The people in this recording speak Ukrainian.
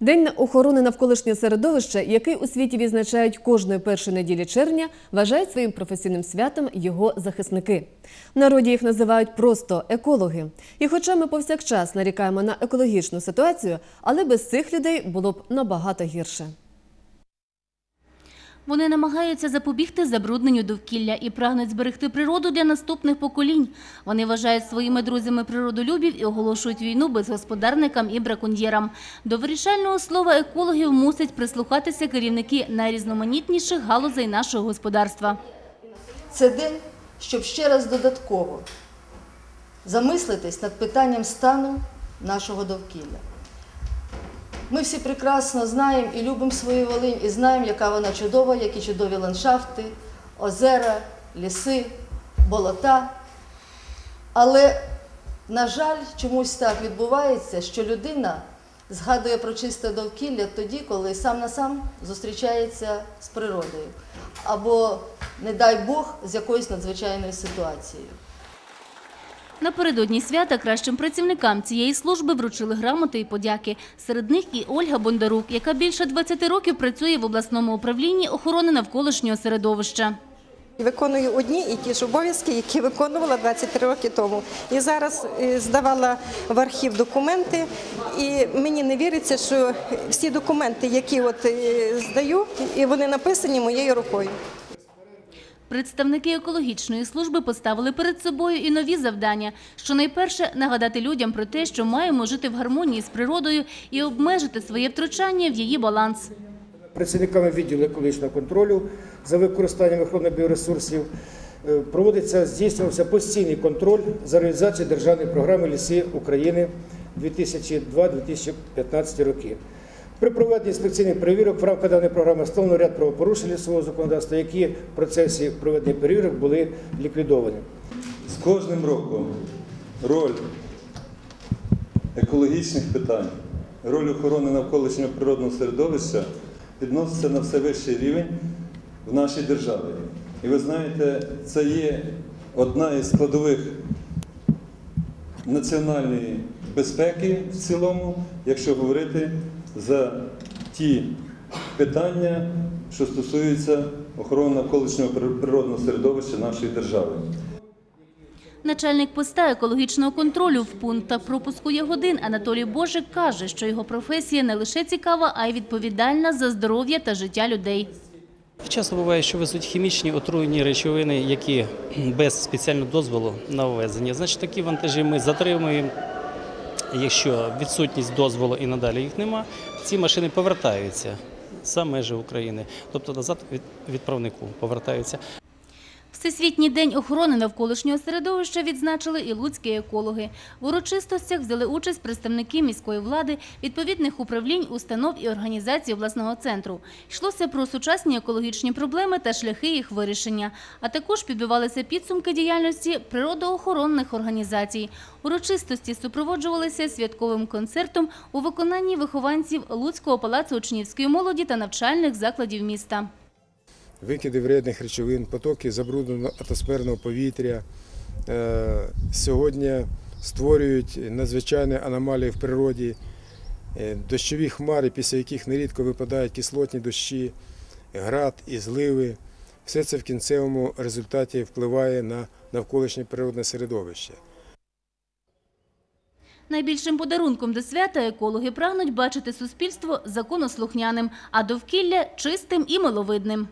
День охорони навколишнього середовища, який у світі відзначають кожної першої неділі червня, вважають своїм професійним святом його захисники. В народі їх називають просто екологи. І хоча ми повсякчас нарікаємо на екологічну ситуацію, але без цих людей було б набагато гірше. Вони намагаються запобігти забрудненню довкілля і прагнуть зберегти природу для наступних поколінь. Вони вважають своїми друзями природолюбів і оголошують війну безгосподарникам і браконьєрам. До вирішального слова екологів мусять прислухатися керівники найрізноманітніших галузей нашого господарства. Це день, щоб ще раз додатково замислитись над питанням стану нашого довкілля. Ми всі прекрасно знаємо і любимо свою Волинь, і знаємо, яка вона чудова, які чудові ландшафти, озера, ліси, болота. Але, на жаль, чомусь так відбувається, що людина згадує про чисте довкілля тоді, коли сам на сам зустрічається з природою. Або, не дай Бог, з якоюсь надзвичайною ситуацією. Напередодні свята кращим працівникам цієї служби вручили грамоти і подяки. Серед них і Ольга Бондарук, яка більше 20 років працює в обласному управлінні охорони навколишнього середовища. Виконую одні і ті ж обов'язки, які виконувала 23 роки тому. І зараз е, здавала в архів документи, і мені не віриться, що всі документи, які от е, здаю, і вони написані моєю рукою. Представники екологічної служби поставили перед собою і нові завдання. Щонайперше нагадати людям про те, що маємо жити в гармонії з природою і обмежити своє втручання в її баланс. Працівниками відділу екологічного контролю за використанням охорони біоресурсів е, проводиться, здійснювався постійний контроль за реалізацією державної програми Ліси України 2002-2015 роки. При проведенні інспекційних перевірок в рамках даної програми встановлено ряд правопорушень лісового законодавства, які в процесі проведення перевірок були ліквідовані. З кожним роком роль екологічних питань, роль охорони навколишнього природного середовища підноситься на все вищий рівень в нашій державі. І ви знаєте, це є одна із складових національної безпеки в цілому, якщо говорити за ті питання, що стосуються охорони навколишнього природного середовища нашої держави. Начальник поста екологічного контролю в пунктах пропуску Ягодин Анатолій Божик каже, що його професія не лише цікава, а й відповідальна за здоров'я та життя людей. Часто буває, що везуть хімічні отруйні речовини, які без спеціального дозволу на ввезення. Значить, такі вантажі ми затримуємо. Якщо відсутність дозволу і надалі їх нема, ці машини повертаються за межі України, тобто назад від відправнику повертаються. Всесвітній день охорони навколишнього середовища відзначили і луцькі екологи. В урочистостях взяли участь представники міської влади, відповідних управлінь, установ і організацій обласного центру. Йшлося про сучасні екологічні проблеми та шляхи їх вирішення, а також підбивалися підсумки діяльності природоохоронних організацій. Урочистості супроводжувалися святковим концертом у виконанні вихованців Луцького палацу учнівської молоді та навчальних закладів міста. Викиди вредних речовин, потоки забрудненого атмосферного повітря е, сьогодні створюють надзвичайні аномалії в природі, Е, дощові хмари, після яких нерідко випадають кислотні дощі, град і зливи. Все це в кінцевому результаті впливає на навколишнє природне середовище. Найбільшим подарунком до свята екологи прагнуть бачити суспільство законослухняним, а довкілля чистим і миловидним.